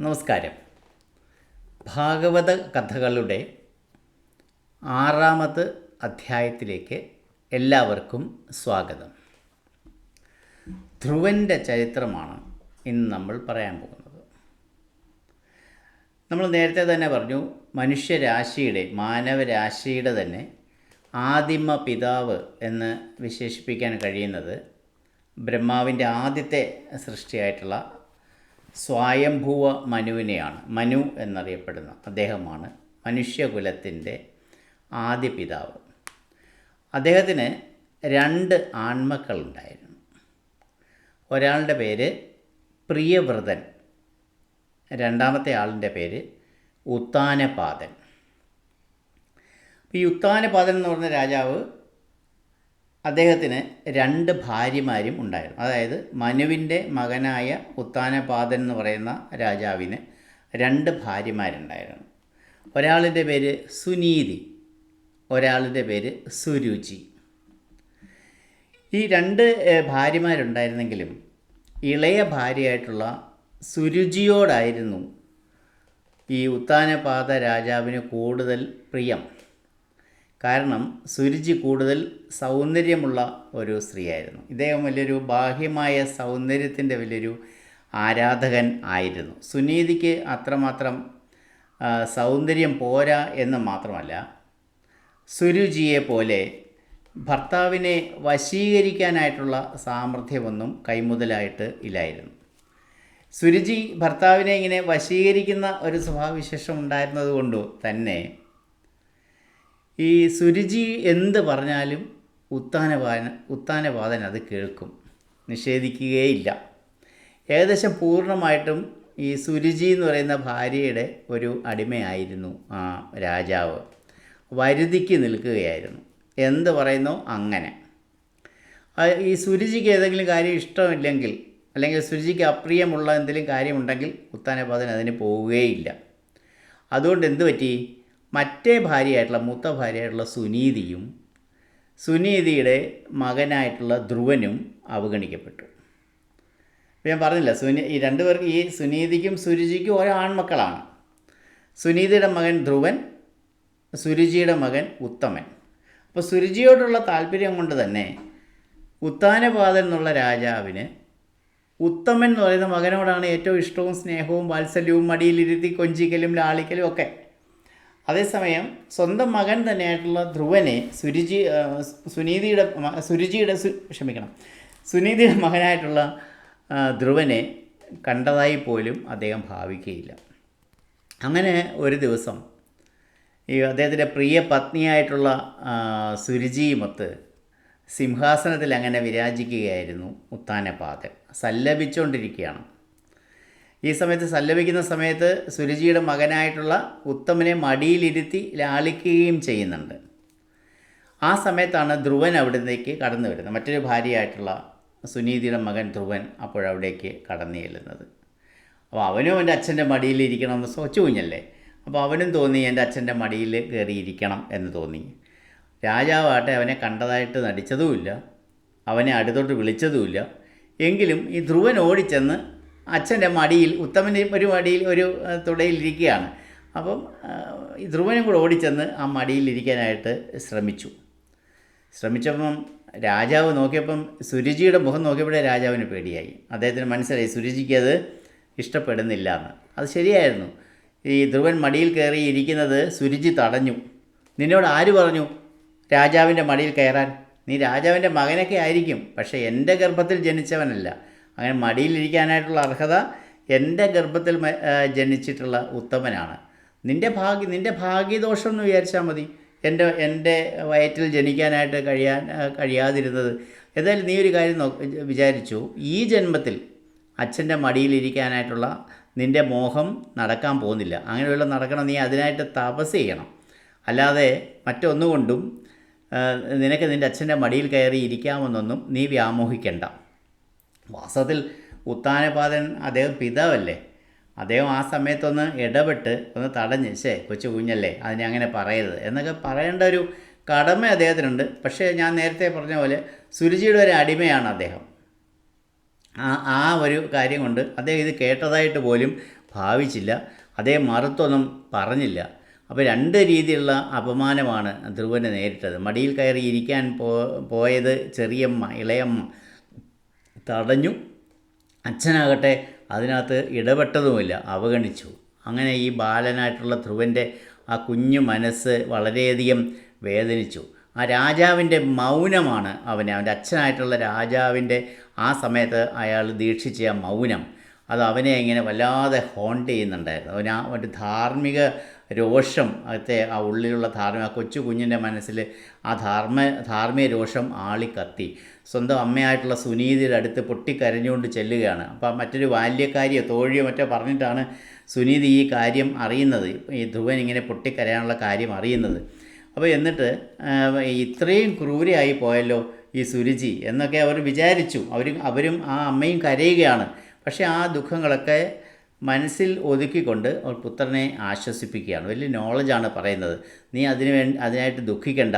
നമസ്കാരം. ഭാഗവത കഥകളുടെ ആറാമത് അധ്യായത്തിലേക്ക് എല്ലാവർക്കും സ്വാഗതം. ധ്രുവന്റെ ചരിത്രമാണ് ഇന്ന് നമ്മൾ പറയാൻ പോകുന്നത്. നമ്മൾ നേരത്തെ തന്നെ പറഞ്ഞു മനുഷ്യരാശിയുടെ മാനവരാശിയുടെ തന്നെ ആദിമ പിതാവ് എന്ന് വിശേഷിപ്പിക്കാൻ കഴിയുന്നത് ബ്രഹ്മാവിന്റെ ആദ്യത്തെ സൃഷ്ടിയായിട്ടുള്ള സ്വയംഭൂവ മനുവിനെയാണ്. മനു എന്നറിയപ്പെടുന്ന അദ്ദേഹമാണ് മനുഷ്യകുലത്തിന്റെ ആദ്യ പിതാവ്. അദ്ദേഹത്തിന് രണ്ട് ആൺമക്കളുണ്ടായിരുന്നു. ഒരാളുടെ പേര് പ്രിയവ്രതൻ രണ്ടാമത്തെ ആളിന്റെ പേര് ഉത്താനപാതൻ ഈ ഉത്താനപാതൻ എന്ന് പറഞ്ഞ രാജാവ് അദ്ദേഹത്തിന് രണ്ട് ഭാര്യമാരും ഉണ്ടായിരുന്നു. അതായത് മനുവിന്റെ മകനായ ഉത്താനപാദൻ എന്ന് പറയുന്ന രാജാവിന് രണ്ട് ഭാര്യമാരുണ്ടായിരുന്നു. ഒരാളിന്റെ പേര് സുനീതി ഒരാളുടെ പേര് സുരുചി. ഈ രണ്ട് ഭാര്യമാരുണ്ടായിരുന്നെങ്കിലും ഇളയ ഭാര്യയായിട്ടുള്ള സുരുചിയോടായിരുന്നു ഈ ഉത്താനപാത രാജാവിന് കൂടുതൽ പ്രിയം. കാരണം സുരുചി കൂടുതൽ സൗന്ദര്യമുള്ള ഒരു സ്ത്രീയായിരുന്നു. ഇദ്ദേഹം വലിയൊരു ബാഹ്യമായ സൗന്ദര്യത്തിന്റെ വലിയൊരു ആരാധകൻ ആയിരുന്നു. സുനീതിക്ക് അത്രമാത്രം സൗന്ദര്യം പോരാ എന്ന് മാത്രമല്ല സുരുചിയെ പോലെ ഭർത്താവിനെ വശീകരിക്കാനായിട്ടുള്ള സാമർഥ്യമൊന്നും കൈമുതലായിട്ട് ഇല്ലായിരുന്നു. സുരുചി ഭർത്താവിനെ ഇങ്ങനെ വശീകരിക്കുന്ന ഒരു സ്വഭാവവിശേഷം ഉണ്ടായിരുന്നത് കൊണ്ട് തന്നെ ഈ സുരുചി എന്ത് പറഞ്ഞാലും ഉത്താനവാദന ഉത്താനപാദൻ അത് കേൾക്കും. നിഷേധിക്കുകയില്ല. ഏകദേശം പൂർണമായിട്ടും ഈ സുരുചി എന്ന് പറയുന്ന ഭാര്യയുടെ ഒരു അടിമയായിരുന്നു ആ രാജാവ്. വരുതിക്ക് നിൽക്കുകയായിരുന്നു. എന്ത് പറയുന്നോ അങ്ങനെ. ഈ സുരുചിക്ക് ഏതെങ്കിലും കാര്യം ഇഷ്ടമില്ലെങ്കിൽ അല്ലെങ്കിൽ സുരുചിക്ക് അപ്രിയമുള്ള എന്തെങ്കിലും കാര്യമുണ്ടെങ്കിൽ ഉത്താനപാദൻ അതിന് പോവുകയില്ല. അതുകൊണ്ട് എന്ത് പറ്റി? മറ്റേ ഭാര്യയായിട്ടുള്ള മൂത്ത ഭാര്യയായിട്ടുള്ള സുനീതിയും സുനീതിയുടെ മകനായിട്ടുള്ള ധ്രുവനും അവഗണിക്കപ്പെട്ടു. ഇപ്പം ഞാൻ പറഞ്ഞില്ല സുനി ഈ രണ്ടുപേർക്ക് ഈ സുനീതിക്കും സുരുചിക്കും ഓരോ ആൺമക്കളാണ്. സുനീതിയുടെ മകൻ ധ്രുവൻ സുരുചിയുടെ മകൻ ഉത്തമൻ. അപ്പോൾ സുരുചിയോടുള്ള താല്പര്യം കൊണ്ട് തന്നെ ഉത്താനപാതൻ എന്നുള്ള രാജാവിന് ഉത്തമൻ എന്ന് പറയുന്ന മകനോടാണ് ഏറ്റവും ഇഷ്ടവും സ്നേഹവും വാത്സല്യവും മടിയിലിരുത്തി കൊഞ്ചിക്കലും ലാളിക്കലും ഒക്കെ. അതേസമയം സ്വന്തം മകൻ തന്നെയായിട്ടുള്ള ധ്രുവനെ സുരുചി സുനീതിയുടെ സുരുചിയുടെ ക്ഷമിക്കണം. സുനീതിയുടെ മകനായിട്ടുള്ള ധ്രുവനെ കണ്ടതായി പോലും അദ്ദേഹം ഭാവിക്കുകയില്ല. അങ്ങനെ ഒരു ദിവസം ഈ അദ്ദേഹത്തിന്റെ പ്രിയ പത്നിയായിട്ടുള്ള സുരുചിയുമൊത്ത് സിംഹാസനത്തിൽ അങ്ങനെ വിരാജിക്കുകയായിരുന്നു ഉത്താനപാതൻ സല്ലപിച്ചുകൊണ്ടിരിക്കുകയാണ് ഈ സമയത്ത് സല്ലപിക്കുന്ന സമയത്ത് സുരുചിയുടെ മകനായിട്ടുള്ള ഉത്തമനെ മടിയിലിരുത്തി ലാളിക്കുകയും ചെയ്യുന്നുണ്ട്. ആ സമയത്താണ് ധ്രുവൻ അവിടത്തേക്ക് കടന്നു വരുന്നത്. മറ്റൊരു ഭാര്യയായിട്ടുള്ള സുനീതിയുടെ മകൻ ധ്രുവൻ അപ്പോഴവിടേക്ക് കടന്നു ചെല്ലുന്നത്. അപ്പോൾ അവനും എന്റെ അച്ഛന്റെ മടിയിലിരിക്കണമെന്ന് സ്വച്ചു കുഞ്ഞല്ലേ അപ്പോൾ അവനും തോന്നി എന്റെ അച്ഛന്റെ മടിയിൽ കയറിയിരിക്കണം എന്ന് തോന്നി. രാജാവാട്ടെ അവനെ കണ്ടതായിട്ട് നടിച്ചതുമില്ല. അവനെ അടുത്തോട്ട് വിളിച്ചതുമില്ല. എങ്കിലും ഈ ധ്രുവൻ ഓടിച്ചെന്ന് അച്ഛന്റെ മടിയിൽ ഉത്തമന്റെ ഒരു മടിയിൽ ഒരു തുടയിലിരിക്കുകയാണ് അപ്പം ധ്രുവനും കൂടെ ഓടിച്ചെന്ന് ആ മടിയിലിരിക്കാനായിട്ട് ശ്രമിച്ചു. ശ്രമിച്ചപ്പം രാജാവ് നോക്കിയപ്പം സുരുചിയുടെ മുഖം നോക്കിയപ്പോഴേ രാജാവിന് പേടിയായി. അദ്ദേഹത്തിന് മനസ്സിലായി സുരുചിക്ക് അത് ഇഷ്ടപ്പെടുന്നില്ല എന്ന് അത് ശരിയായിരുന്നു. ഈ ധ്രുവൻ മടിയിൽ കയറി ഇരിക്കുന്നത് സുരുചി തടഞ്ഞു. നിന്നോട് ആര് പറഞ്ഞു രാജാവിന്റെ മടിയിൽ കയറാൻ? നീ രാജാവിന്റെ മകനൊക്കെ ആയിരിക്കും പക്ഷേ എന്റെ ഗർഭത്തിൽ ജനിച്ചവനല്ല. അങ്ങനെ മടിയിലിരിക്കാനായിട്ടുള്ള അർഹത എന്റെ ഗർഭത്തിൽ ജനിച്ചിട്ടുള്ള ഉത്തമനാണ്. നിന്റെ ഭാഗ്യ നിന്റെ ഭാഗ്യദോഷം എന്ന് വിചാരിച്ചാൽ മതി. എന്റെ എന്റെ വയറ്റിൽ ജനിക്കാനായിട്ട് കഴിയാൻ കഴിയാതിരുന്നത്. ഏതായാലും നീ ഒരു കാര്യം നോ വിചാരിച്ചു. ഈ ജന്മത്തിൽ അച്ഛന്റെ മടിയിലിരിക്കാനായിട്ടുള്ള നിന്റെ മോഹം നടക്കാൻ പോകുന്നില്ല. അങ്ങനെയുള്ള നടക്കണം. നീ അതിനായിട്ട് തപസ് ചെയ്യണം. അല്ലാതെ മറ്റൊന്നുകൊണ്ടും നിനക്ക് നിന്റെ അച്ഛന്റെ മടിയിൽ കയറി ഇരിക്കാമെന്നൊന്നും നീ വ്യാമോഹിക്കണ്ട. വാസ്തവത്തിൽ ഉത്താനപാതൻ അദ്ദേഹം പിതാവല്ലേ? അദ്ദേഹം ആ സമയത്തൊന്ന് ഇടപെട്ട് ഒന്ന് തടഞ്ഞ് ശേ കൊച്ചു കുഞ്ഞല്ലേ അതിനെ അങ്ങനെ പറയരുത് എന്നൊക്കെ പറയേണ്ട ഒരു കടമ അദ്ദേഹത്തിനുണ്ട്. പക്ഷേ ഞാൻ നേരത്തെ പറഞ്ഞ പോലെ സുരുചിയുടെ ഒരു അടിമയാണ് അദ്ദേഹം. ആ ആ ഒരു കാര്യം കൊണ്ട് അദ്ദേഹം ഇത് കേട്ടതായിട്ട് പോലും ഭാവിച്ചില്ല. അദ്ദേഹം മറുത്തൊന്നും പറഞ്ഞില്ല. അപ്പോൾ രണ്ട് രീതിയിലുള്ള അപമാനമാണ് ധ്രുവനെ നേരിട്ടത്. മടിയിൽ കയറി ഇരിക്കാൻ പോയത് ചെറിയമ്മ ഇളയമ്മ തടഞ്ഞു. അച്ഛനാകട്ടെ അതിനകത്ത് ഇടപെട്ടതുമില്ല അവഗണിച്ചു. അങ്ങനെ ഈ ബാലനായിട്ടുള്ള ധ്രുവന്റെ ആ കുഞ്ഞു മനസ്സ് വളരെയധികം വേദനിച്ചു. ആ രാജാവിന്റെ മൗനമാണ് അവനെ അവന്റെ അച്ഛനായിട്ടുള്ള രാജാവിന്റെ ആ സമയത്ത് അയാൾ ദീക്ഷിച്ച മൗനം. അത് അവനെ ഇങ്ങനെ വല്ലാതെ ഹോണ്ട് ചെയ്യുന്നുണ്ടായിരുന്നു. അവൻ ആ ഒരു ധാർമ്മിക രോഷം അകത്തെ ആ ഉള്ളിലുള്ള ധാർമ്മ ആ കൊച്ചു കുഞ്ഞിന്റെ മനസ്സിൽ ആ ധാർമ്മ ധാർമ്മിക രോഷം ആളിക്കത്തി. സ്വന്തം അമ്മയായിട്ടുള്ള സുനീതിയുടെ അടുത്ത് പൊട്ടിക്കരഞ്ഞുകൊണ്ട് ചെല്ലുകയാണ്. അപ്പോൾ മറ്റൊരു ബാല്യക്കാരിയോ തോഴിയോ മറ്റോ പറഞ്ഞിട്ടാണ് സുനീതി ഈ കാര്യം അറിയുന്നത്. ഈ ധ്രുവൻ ഇങ്ങനെ പൊട്ടിക്കരയാനുള്ള കാര്യം അറിയുന്നത്. അപ്പോൾ എന്നിട്ട് ഇത്രയും ക്രൂരയായി പോയല്ലോ ഈ സുരുചി എന്നൊക്കെ അവർ വിചാരിച്ചു. അവരും അവരും ആ അമ്മയും കരയുകയാണ്. പക്ഷേ ആ ദുഃഖങ്ങളൊക്കെ മനസ്സിൽ ഒതുക്കിക്കൊണ്ട് അവൾ പുത്രനെ ആശ്വസിപ്പിക്കുകയാണ്. വലിയ നോളജാണ് പറയുന്നത്. നീ അതിനു വേ അതിനായിട്ട് ദുഃഖിക്കണ്ട.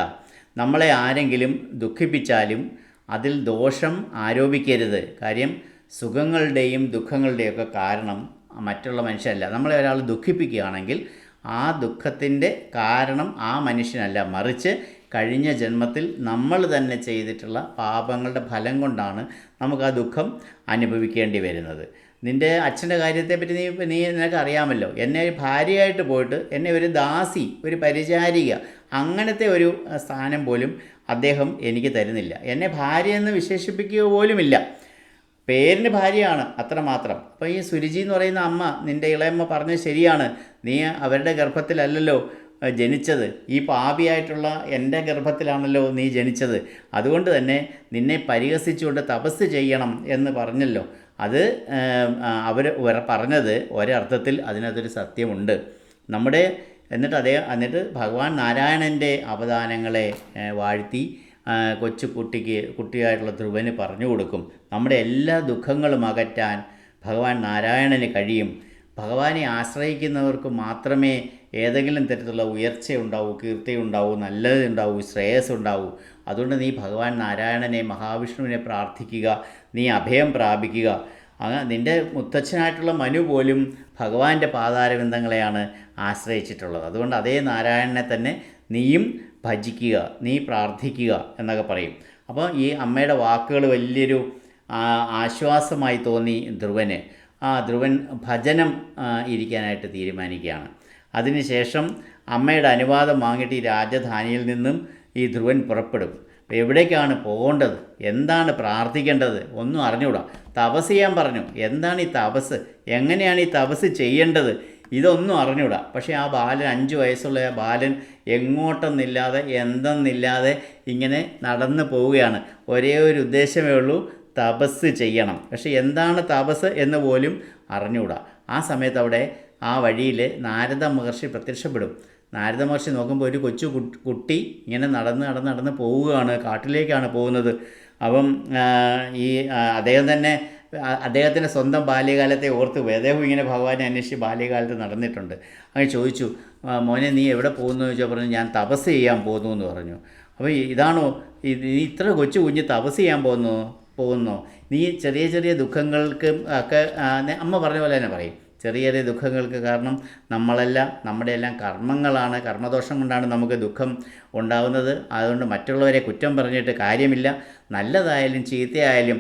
നമ്മളെ ആരെങ്കിലും ദുഃഖിപ്പിച്ചാലും അതിൽ ദോഷം ആരോപിക്കരുത്. കാര്യം സുഖങ്ങളുടെയും ദുഃഖങ്ങളുടെയും ഒക്കെ കാരണം മറ്റുള്ള മനുഷ്യരല്ല നമ്മളെ ഒരാൾ ദുഃഖിപ്പിക്കുകയാണെങ്കിൽ ആ ദുഃഖത്തിന്റെ കാരണം ആ മനുഷ്യനല്ല. മറിച്ച് കഴിഞ്ഞ ജന്മത്തിൽ നമ്മൾ തന്നെ ചെയ്തിട്ടുള്ള പാപങ്ങളുടെ ഫലം കൊണ്ടാണ് നമുക്ക് ആ ദുഃഖം അനുഭവിക്കേണ്ടി വരുന്നത്. നിന്റെ അച്ഛന്റെ കാര്യത്തെപ്പറ്റി നീ നീ നിനക്ക് അറിയാമല്ലോ എന്നെ ഒരു ഭാര്യയായിട്ട് പോയിട്ട് എന്നെ ഒരു ദാസി ഒരു പരിചാരിക അങ്ങനത്തെ ഒരു സ്ഥാനം പോലും അദ്ദേഹം എനിക്ക് തരുന്നില്ല. എന്നെ ഭാര്യ എന്ന് വിശേഷിപ്പിക്കുക പോലുമില്ല. പേരിന് ഭാര്യയാണ് അത്രമാത്രം. അപ്പോൾ ഈ സുരുചി എന്ന് പറയുന്ന അമ്മ നിന്റെ ഇളയമ്മ പറഞ്ഞത് ശരിയാണ്. നീ അവരുടെ ഗർഭത്തിലല്ലല്ലോ ജനിച്ചത്. ഈ പാപിയായിട്ടുള്ള എന്റെ ഗർഭത്തിലാണല്ലോ നീ ജനിച്ചത്. അതുകൊണ്ട് തന്നെ നിന്നെ പരിഹസിച്ചുകൊണ്ട് തപസ് ചെയ്യണം എന്ന് പറഞ്ഞല്ലോ. അത് അവർ പറഞ്ഞത് ഒരർത്ഥത്തിൽ അതിനകത്തൊരു സത്യമുണ്ട്. നമ്മുടെ എന്നിട്ട് അതേ എന്നിട്ട് ഭഗവാൻ നാരായണന്റെ അവദാനങ്ങളെ വാഴ്ത്തി ആ, കൊച്ചു കുട്ടിക്ക് കുട്ടിയായിട്ടുള്ള ധ്രുവന് പറഞ്ഞു കൊടുക്കും. നമ്മുടെ എല്ലാ ദുഃഖങ്ങളും അകറ്റാൻ ഭഗവാൻ നാരായണന് കഴിയും. ഭഗവാനെ ആശ്രയിക്കുന്നവർക്ക് മാത്രമേ ഏതെങ്കിലും തരത്തിലുള്ള ഉയർച്ച ഉണ്ടാവൂ കീർത്തി ഉണ്ടാവൂ നല്ലത് ഉണ്ടാവൂ ശ്രേയസ് ഉണ്ടാവൂ അതുകൊണ്ട് നീ ഭഗവാൻ നാരായണനെ മഹാവിഷ്ണുവിനെ പ്രാർത്ഥിക്കുക നീ അഭയം പ്രാപിക്കുക. അങ്ങനെ നിന്റെ മുത്തച്ഛനായിട്ടുള്ള മനു പോലും ഭഗവാന്റെ പാതാരബന്ധങ്ങളെയാണ് ആശ്രയിച്ചിട്ടുള്ളത്. അതുകൊണ്ട് അതേ നാരായണനെ തന്നെ നീയും ഭജിക്കുക നീ പ്രാർത്ഥിക്കുക എന്നൊക്കെ പറയും. അപ്പോൾ ഈ അമ്മയുടെ വാക്കുകൾ വലിയൊരു ആശ്വാസമായി തോന്നി ധ്രുവന്. ആ ധ്രുവൻ ഭജനം ഇരിക്കാനായിട്ട് തീരുമാനിക്കുകയാണ്. അതിനുശേഷം അമ്മയുടെ അനുവാദം വാങ്ങിയിട്ട് ഈ രാജധാനിയിൽ നിന്നും ഈ ധ്രുവൻ പുറപ്പെടും. എവിടേക്കാണ് പോകേണ്ടത്? എന്താണ് പ്രാർത്ഥിക്കേണ്ടത്? ഒന്നും അറിഞ്ഞുകൂടാ തപസ് ചെയ്യാൻ പറഞ്ഞു. എന്താണ് ഈ തപസ്? എങ്ങനെയാണ് ഈ തപസ് ചെയ്യേണ്ടത്? ഇതൊന്നും അറിഞ്ഞൂടാ. പക്ഷേ ആ ബാലൻ അഞ്ച് വയസ്സുള്ള ആ ബാലൻ എങ്ങോട്ടെന്നില്ലാതെ എന്തെന്നില്ലാതെ ഇങ്ങനെ നടന്നു പോവുകയാണ്. ഒരേ ഒരു ഉദ്ദേശമേ ഉള്ളൂ തപസ് ചെയ്യണം. പക്ഷേ എന്താണ് തപസ് എന്ന് പോലും അറിഞ്ഞുകൂടാ ആ സമയത്ത് അവിടെ ആ വഴിയിൽ നാരദ മഹർഷി പ്രത്യക്ഷപ്പെടും. നാരദ മഹർഷി നോക്കുമ്പോൾ ഒരു കൊച്ചു കുട്ടി ഇങ്ങനെ നടന്ന് നടന്ന് നടന്ന് പോവുകയാണ് കാട്ടിലേക്കാണ് പോകുന്നത്. അപ്പം ഈ അദ്ദേഹം തന്നെ അദ്ദേഹത്തിന്റെ സ്വന്തം ബാല്യകാലത്തെ ഓർത്ത് പോയി അദ്ദേഹം ഇങ്ങനെ ഭഗവാനെ അന്വേഷിച്ച് ബാല്യകാലത്ത് നടന്നിട്ടുണ്ട്. അങ്ങനെ ചോദിച്ചു "ആ, മോനെ നീ എവിടെ പോകുന്നു ചോദിച്ചാൽ പറഞ്ഞു ഞാൻ തപസ് ചെയ്യാൻ പോകുന്നു എന്ന് പറഞ്ഞു. അപ്പോൾ ഇതാണോ ഇത് ഇത്ര കൊച്ചു കുഞ്ഞ് തപസ് ചെയ്യാൻ പോകുന്നു പോകുന്നു? നീ ചെറിയ ചെറിയ ദുഃഖങ്ങൾക്ക് ഒക്കെ അമ്മ പറഞ്ഞ പോലെ തന്നെ പറയും. ചെറിയ ചെറിയ ദുഃഖങ്ങൾക്ക് കാരണം നമ്മളെല്ലാം നമ്മുടെ എല്ലാം കർമ്മങ്ങളാണ്. കർമ്മദോഷം കൊണ്ടാണ് നമുക്ക് ദുഃഖം ഉണ്ടാകുന്നത് അതുകൊണ്ട് മറ്റുള്ളവരെ കുറ്റം പറഞ്ഞിട്ട് കാര്യമില്ല. നല്ലതായാലും ചീത്തയായാലും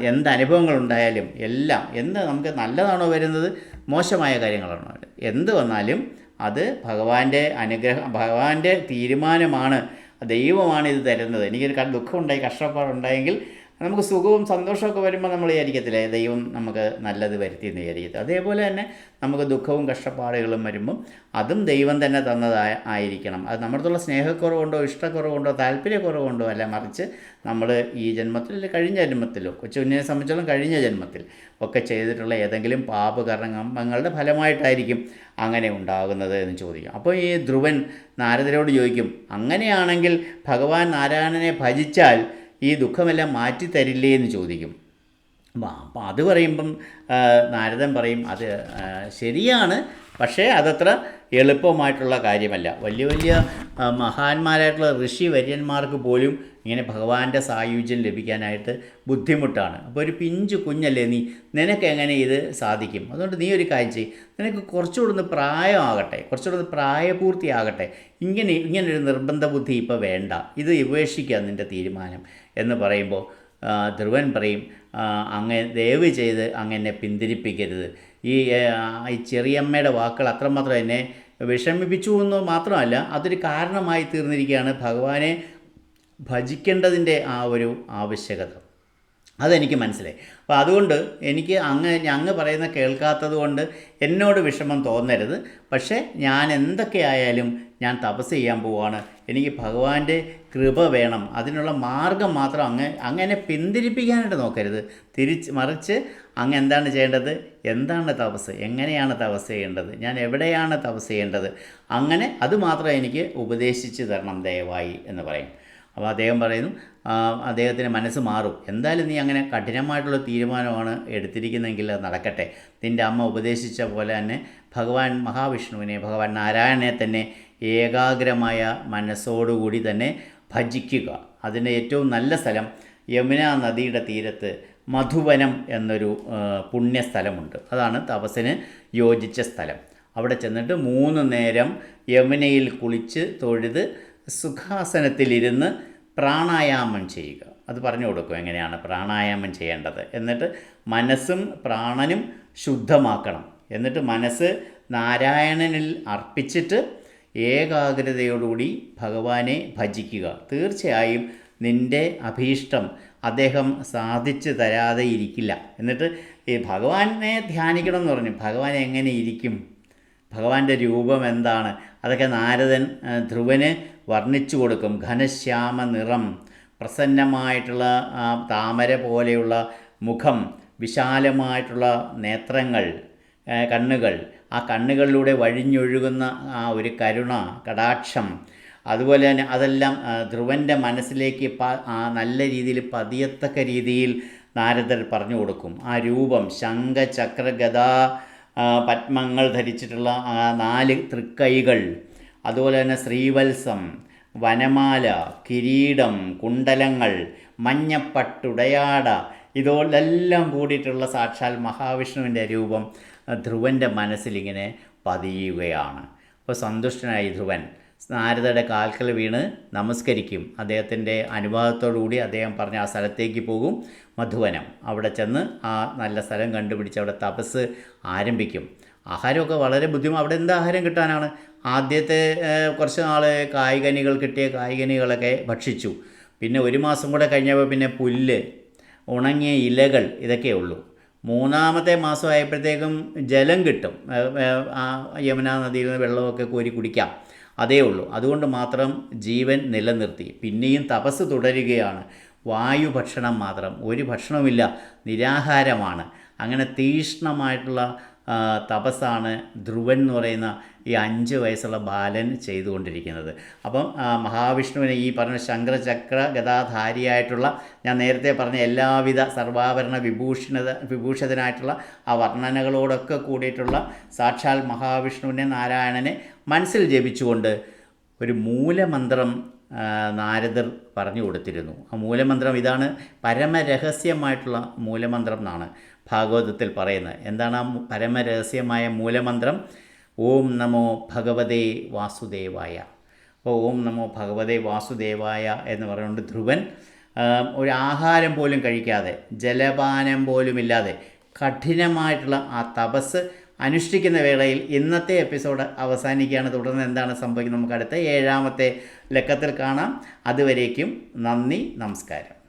എന്ത് അനുഭവങ്ങളുണ്ടായാലും എല്ലാം എന്ത് നമുക്ക് നല്ലതാണോ വരുന്നത് മോശമായ കാര്യങ്ങളാണോ? എന്ത് വന്നാലും അത് ഭഗവാന്റെ അനുഗ്രഹം ഭഗവാന്റെ തീരുമാനമാണ്. ദൈവമാണ് ഇത് തരുന്നത്. എനിക്കൊരു ദുഃഖമുണ്ടായി കഷ്ടപ്പാടുണ്ടായെങ്കിൽ നമുക്ക് സുഖവും സന്തോഷമൊക്കെ വരുമ്പോൾ നമ്മൾ വിചാരിക്കത്തില്ലേ ദൈവം നമുക്ക് നല്ലത് വരുത്തി എന്ന് വിചാരിക്കത്തില്ല? അതേപോലെ തന്നെ നമുക്ക് ദുഃഖവും കഷ്ടപ്പാടുകളും വരുമ്പം അതും ദൈവം തന്നെ തന്നതായ ആയിരിക്കണം. അത് നമ്മുടെ സ്നേഹക്കുറവുണ്ടോ ഇഷ്ടക്കുറവുണ്ടോ താല്പര്യക്കുറവുണ്ടോ അല്ല മറിച്ച് നമ്മൾ ഈ ജന്മത്തിൽ അല്ലെങ്കിൽ കഴിഞ്ഞ ജന്മത്തിലോ കൊച്ചുകുഞ്ഞിനെ സംബന്ധിച്ചോളം കഴിഞ്ഞ ജന്മത്തിൽ ഒക്കെ ചെയ്തിട്ടുള്ള ഏതെങ്കിലും പാപകർമ്മങ്ങളുടെ ഫലമായിട്ടായിരിക്കും അങ്ങനെ ഉണ്ടാകുന്നത് എന്ന് ചോദിക്കും. അപ്പോൾ ഈ ധ്രുവൻ നാരദരോട് ചോദിക്കും അങ്ങനെയാണെങ്കിൽ ഭഗവാൻ നാരായണനെ ഭജിച്ചാൽ ഈ ദുഃഖമെല്ലാം മാറ്റി തരില്ലേ എന്ന് ചോദിക്കും. അപ്പം അത് പറയുമ്പം നാരദൻ പറയും അത് ശരിയാണ്. പക്ഷേ അതത്ര എളുപ്പമായിട്ടുള്ള കാര്യമല്ല. വലിയ വലിയ മഹാന്മാരായിട്ടുള്ള ഋഷി വര്യന്മാർക്ക് പോലും ഇങ്ങനെ ഭഗവാന്റെ സായുജ്യം ലഭിക്കാനായിട്ട് ബുദ്ധിമുട്ടാണ്. അപ്പോൾ ഒരു പിഞ്ചു കുഞ്ഞല്ലേ നീ? നിനക്ക് എങ്ങനെ ഇത് സാധിക്കും? അതുകൊണ്ട് നീ ഒരു കാര്യം ചെയ്യും. നിനക്ക് കുറച്ചുകൂടെ ഒന്ന് പ്രായമാകട്ടെ. കുറച്ചുകൂടെ ഒന്ന് പ്രായപൂർത്തിയാകട്ടെ. ഇങ്ങനെ ഇങ്ങനൊരു നിർബന്ധ ബുദ്ധി ഇപ്പോൾ വേണ്ട. ഇത് ഉപേക്ഷിക്കുക നിന്റെ തീരുമാനം. എന്ന് പറയുമ്പോൾ ധ്രുവൻ പറയും അങ്ങ് ദയവ് ചെയ്ത് അങ്ങനെ പിന്തിരിപ്പിക്കരുത്. ഈ ഈ ചെറിയമ്മയുടെ വാക്കുകൾ അത്രമാത്രം എന്നെ വിഷമിപ്പിച്ചു എന്ന് മാത്രമല്ല അതൊരു കാരണമായി തീർന്നിരിക്കുകയാണ് ഭഗവാനെ ഭജിക്കേണ്ടതിന്റെ ആ ഒരു ആവശ്യകത. അതെനിക്ക് മനസ്സിലായി. അപ്പോൾ അതുകൊണ്ട് എനിക്ക് അങ്ങ് അങ്ങ് പറയുന്ന കേൾക്കാത്തത് കൊണ്ട് എന്നോട് വിഷമം തോന്നരുത്. പക്ഷേ ഞാൻ എന്തൊക്കെയായാലും ഞാൻ തപസ് ചെയ്യാൻ പോവാണ്. എനിക്ക് ഭഗവാന്റെ കൃപ വേണം. അതിനുള്ള മാർഗം മാത്രം അങ്ങ് അങ്ങനെ പിന്തിരിപ്പിക്കാനായിട്ട് നോക്കരുത്. തിരിച്ച് മറിച്ച് അങ്ങ് എന്താണ് ചെയ്യേണ്ടത്? എന്താണ് തപസ്? എങ്ങനെയാണ് തപസ് ചെയ്യേണ്ടത്? ഞാൻ എവിടെയാണ് തപസ് ചെയ്യേണ്ടത്? അങ്ങനെ അത് മാത്രം എനിക്ക് ഉപദേശിച്ച് തരണം ദയവായി എന്ന് പറയും. അപ്പോൾ അദ്ദേഹം പറയുന്നു അദ്ദേഹത്തിന് മനസ്സ് മാറും. എന്തായാലും നീ അങ്ങനെ കഠിനമായിട്ടുള്ള തീരുമാനമാണ് എടുത്തിരിക്കുന്നതെങ്കിൽ അത് നടക്കട്ടെ. നിന്റെ അമ്മ ഉപദേശിച്ച പോലെ തന്നെ ഭഗവാൻ മഹാവിഷ്ണുവിനെ ഭഗവാൻ നാരായണനെ തന്നെ ഏകാഗ്രമായ മനസ്സോടുകൂടി തന്നെ ഭജിക്കുക. അതിന്റെ ഏറ്റവും നല്ല സ്ഥലം യമുന നദിയുടെ തീരത്ത് മധുവനം എന്നൊരു പുണ്യസ്ഥലമുണ്ട്. അതാണ് തപസ്സിന് യോജിച്ച സ്ഥലം. അവിടെ ചെന്നിട്ട് മൂന്ന് നേരം യമുനയിൽ കുളിച്ച് തൊഴുത് സുഖാസനത്തിലിരുന്ന് പ്രാണായാമം ചെയ്യുക. അത് പറഞ്ഞു കൊടുക്കും എങ്ങനെയാണ് പ്രാണായാമം ചെയ്യേണ്ടത്. എന്നിട്ട് മനസ്സും പ്രാണനും ശുദ്ധമാക്കണം. എന്നിട്ട് മനസ്സ് നാരായണനിൽ അർപ്പിച്ചിട്ട് ഏകാഗ്രതയോടുകൂടി ഭഗവാനെ ഭജിക്കുക. തീർച്ചയായും നിന്റെ അഭീഷ്ടം അദ്ദേഹം സാധിച്ചു തരാതെ ഇരിക്കില്ല. എന്നിട്ട് ഈ ഭഗവാനെ ധ്യാനിക്കണം എന്ന് പറഞ്ഞു. ഭഗവാൻ എങ്ങനെ ഇരിക്കും? ഭഗവാന്റെ രൂപം എന്താണ്? അതൊക്കെ നാരദൻ ധ്രുവന് വർണിച്ചു കൊടുക്കും ഘനശ്യാമ നിറം പ്രസന്നമായിട്ടുള്ള ആ താമര പോലെയുള്ള മുഖം വിശാലമായിട്ടുള്ള നേത്രങ്ങൾ കണ്ണുകൾ. ആ കണ്ണുകളിലൂടെ വഴിഞ്ഞൊഴുകുന്ന ആ ഒരു കരുണ കടാക്ഷം. അതുപോലെ തന്നെ അതെല്ലാം ധ്രുവന്റെ മനസ്സിലേക്ക് പ നല്ല രീതിയിൽ പതിയത്തക്ക രീതിയിൽ നാരദർ പറഞ്ഞു കൊടുക്കും. ആ രൂപം ശംഖ ചക്ര ഗദാ പത്മങ്ങൾ ധരിച്ചിട്ടുള്ള ആ നാല് തൃക്കൈകൾ. അതുപോലെ തന്നെ ശ്രീവത്സം വനമാല കിരീടം കുണ്ടലങ്ങൾ മഞ്ഞപ്പട്ടുടയാട ഇതോടെല്ലാം കൂടിയിട്ടുള്ള സാക്ഷാൽ മഹാവിഷ്ണുവിന്റെ രൂപം ധ്രുവന്റെ മനസ്സിലിങ്ങനെ പതിയുകയാണ്. അപ്പോൾ സന്തുഷ്ടനായി ധ്രുവൻ നാരദയുടെ കാൽക്കൽ വീണ് നമസ്കരിക്കും. അദ്ദേഹത്തിന്റെ അനുവാദത്തോടുകൂടി അദ്ദേഹം പറഞ്ഞ ആ സ്ഥലത്തേക്ക് പോകും മധുവനം. അവിടെ ചെന്ന് ആ നല്ല സ്ഥലം കണ്ടുപിടിച്ച് അവിടെ തപസ് ആരംഭിക്കും. ആഹാരമൊക്കെ വളരെ ബുദ്ധിമുട്ട് അവിടെ എന്ത് ആഹാരം കിട്ടാനാണ്? ആദ്യത്തെ കുറച്ച് നാൾ കായ്കനികൾ കിട്ടിയ കായ്കനികളൊക്കെ ഭക്ഷിച്ചു. പിന്നെ ഒരു മാസം കൂടെ കഴിഞ്ഞപ്പോൾ പിന്നെ പുല്ല് ഉണങ്ങിയ ഇലകൾ ഇതൊക്കെ ഉള്ളൂ. മൂന്നാമത്തെ മാസം ആയപ്പോഴത്തേക്കും ജലം കിട്ടും. യമുന നദിയിൽ നിന്ന് വെള്ളമൊക്കെ കോരി കുടിക്കാം. അതേ ഉള്ളൂ. അതുകൊണ്ട് മാത്രം ജീവൻ നിലനിർത്തി. പിന്നെയും തപസ് തുടരുകയാണ്. വായു ഭക്ഷണം മാത്രം. ഒരു ഭക്ഷണവുമില്ല. നിരാഹാരമാണ്. അങ്ങനെ തീഷ്ണമായിട്ടുള്ള തപസ്സാണ് ധ്രുവൻ എന്ന് പറയുന്ന ഈ അഞ്ച് വയസ്സുള്ള ബാലൻ ചെയ്തുകൊണ്ടിരിക്കുന്നത്. അപ്പം മഹാവിഷ്ണുവിനെ ഈ പറഞ്ഞ ശങ്കരചക്ര ഗതാധാരിയായിട്ടുള്ള ഞാൻ നേരത്തെ പറഞ്ഞ എല്ലാവിധ സർവാഭരണ വിഭൂഷണത വിഭൂഷിതനായിട്ടുള്ള ആ വർണനകളോടൊക്കെ കൂടിയിട്ടുള്ള സാക്ഷാൽ മഹാവിഷ്ണുവിനെ നാരായണനെ മനസ്സിൽ ജപിച്ചുകൊണ്ട് ഒരു മൂലമന്ത്രം നാരദർ പറഞ്ഞു കൊടുത്തിരുന്നു. ആ മൂലമന്ത്രം ഇതാണ് പരമരഹസ്യമായിട്ടുള്ള മൂലമന്ത്രം എന്നാണ്. ഭാഗവതത്തിൽ പറയുന്നത്. എന്താണ് ആ പരമരഹസ്യമായ മൂലമന്ത്രം? ഓം നമോ ഭഗവതേ വാസുദേവായ. അപ്പോൾ ഓം നമോ ഭഗവതേ വാസുദേവായ എന്ന് പറഞ്ഞുകൊണ്ട് ധ്രുവൻ ഒരു ആഹാരം പോലും കഴിക്കാതെ ജലപാനം പോലുമില്ലാതെ കഠിനമായിട്ടുള്ള ആ തപസ് അനുഷ്ഠിക്കുന്ന വേളയിൽ ഇന്നത്തെ എപ്പിസോഡ് അവസാനിക്കുകയാണ്. തുടർന്ന് എന്താണ് സംഭവിക്കുന്നത്? നമുക്ക് അടുത്ത ഏഴാമത്തെ ലക്കത്തിൽ കാണാം. അതുവരേക്കും നന്ദി നമസ്കാരം.